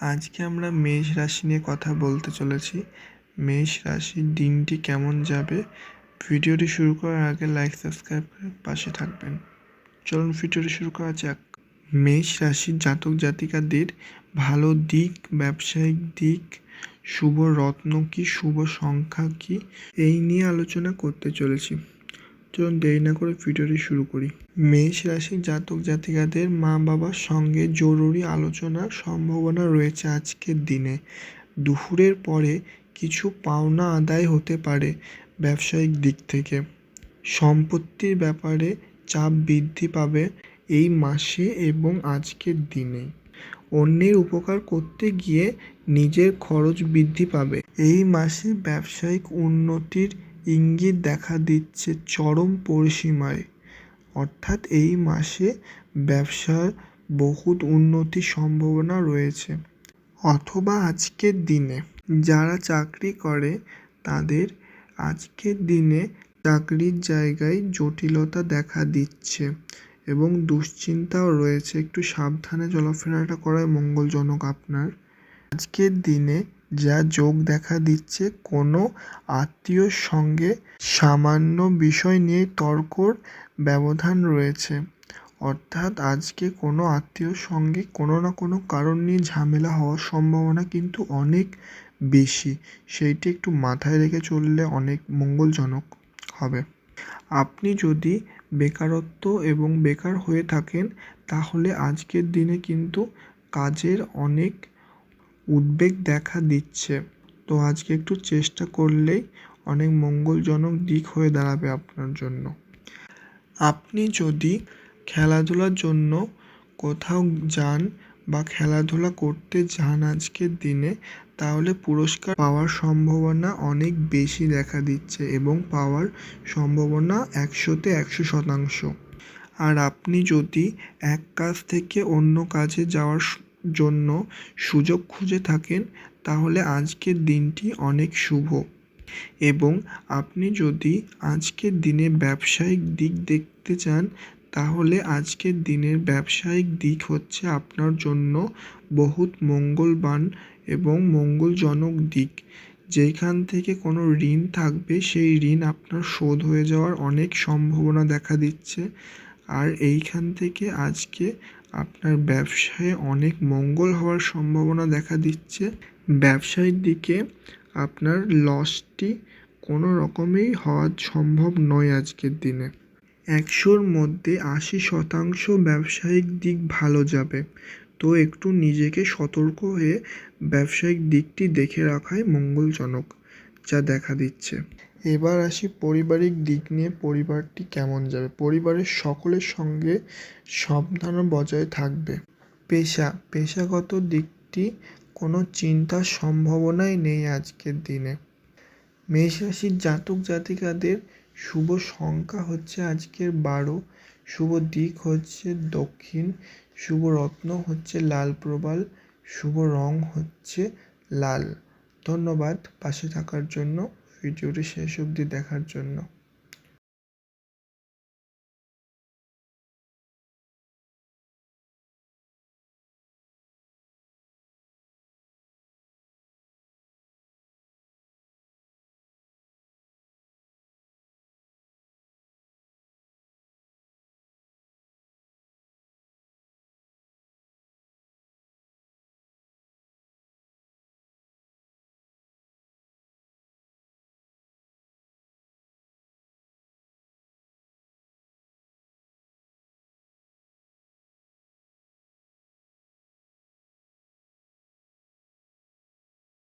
আজকে আমরা মেষ রাশি নিয়ে কথা বলতে চলেছি। মেষ রাশির দিনটি কেমন যাবে? ভিডিওটি শুরু করার আগে লাইক সাবস্ক্রাইব করে পাশে থাকবেন। চলুন ভিডিওটি শুরু করা যাক। মেষ রাশির জাতক জাতিকাদের ভালো দিক, ব্যবসায়িক দিক, শুভ রত্ন কি, শুভ সংখ্যা কি, এই নিয়ে আলোচনা করতে চলেছি। চলুন দেরি না করে ভিডিওটি শুরু করি। মেষ রাশির জাতক জাতিকাদের মা বাবার সঙ্গে জরুরি আলোচনার সম্ভাবনা রয়েছে আজকের দিনে। দুপুরের পরে কিছু পাওনা আদায় হতে পারে ব্যবসায়িক দিক থেকে। সম্পত্তির ব্যাপারে চাপ বৃদ্ধি পাবে এই মাসে এবং আজকের দিনে। অন্যের উপকার করতে গিয়ে নিজের খরচ বৃদ্ধি পাবে। এই মাসে ব্যবসায়িক উন্নতির ইঙ্গিত দেখা দিচ্ছে চরম পরিসীমায়। অর্থাৎ এই মাসে ব্যবসার বহুত উন্নতির সম্ভাবনা রয়েছে। অথবা আজকের দিনে যারা চাকরি করে, তাদের আজকের দিনে চাকরির জায়গায় জটিলতা দেখা দিচ্ছে এবং দুশ্চিন্তাও রয়েছে। একটু সাবধানে চলাফেরাটা করাই মঙ্গলজনক আপনার। আজকের দিনে যা যোগ দেখা দিচ্ছে, কোনো আত্মীয়র সঙ্গে সামান্য বিষয় নিয়ে তর্কর ব্যবধান রয়েছে। অর্থাৎ আজকে কোনো আত্মীয়র সঙ্গে কোনো না কোনো কারণ নিয়ে ঝামেলা হওয়ার সম্ভাবনা কিন্তু অনেক বেশি। সেইটি একটু মাথায় রেখে চললে অনেক মঙ্গলজনক হবে। আপনি যদি বেকারত্ব এবং বেকার হয়ে থাকেন, তাহলে আজকের দিনে কিন্তু কাজের অনেক উদ্বেগ দেখা দিচ্ছে। তো আজকে একটু চেষ্টা করলেই অনেক মঙ্গলজনক দিক হয়ে দাঁড়াবে আপনার জন্য। আপনি যদি খেলাধুলার জন্য কোথাও যান বা খেলাধুলা করতে যান আজকের দিনে, তাহলে পুরস্কার পাওয়ার সম্ভাবনা অনেক বেশি দেখা দিচ্ছে এবং পাওয়ার সম্ভাবনা একশোতে একশো শতাংশ। আর আপনি যদি এক কাজ থেকে অন্য কাজে যাওয়ার জন্য সুযোগ খুঁজে থাকেন, তাহলে আজকের দিনটি অনেক শুভ। এবং আপনি যদি আজকের দিনে ব্যবসায়িক দিক দেখতে চান, তাহলে আজকের দিনের ব্যবসায়িক দিক হচ্ছে আপনার জন্য বহুত মঙ্গলবান এবং মঙ্গলজনক দিক। যেখান থেকে কোনো ঋণ থাকবে, সেই ঋণ আপনার শোধ হয়ে যাওয়ার অনেক সম্ভাবনা দেখা দিচ্ছে। আর এইখান থেকে আজকে আপনার ব্যবসায় অনেক মঙ্গল হওয়ার সম্ভাবনা দেখা দিচ্ছে। ব্যবসায়িক দিকে আপনার লসটি কোনো রকমেই হওয়া সম্ভব নয় আজকের দিনে। একশোর মধ্যে আশি শতাংশ ব্যবসায়িক দিক ভালো যাবে। তো একটু নিজেকে সতর্ক হয়ে ব্যবসায়িক দিকটি দেখে রাখাই মঙ্গলজনক যা দেখা দিচ্ছে। এবার আসি পারিবারিক দিক নিয়ে, পরিবারটি কেমন যাবে? পরিবারের সকলের সঙ্গে সাবধান বজায় থাকবে। পেশা, পেশাগত দিকটি কোনো চিন্তার সম্ভাবনাই নেই আজকের দিনে। মেষ রাশির জাতক জাতিকাদের শুভ সংখ্যা হচ্ছে আজকের বারো, শুভ দিক হচ্ছে দক্ষিণ, শুভ রত্ন হচ্ছে লাল প্রবাল, শুভ রং হচ্ছে লাল। ধন্যবাদ পাশে থাকার জন্য। ভিডিওটি শেষ অবধি দেখার জন্য।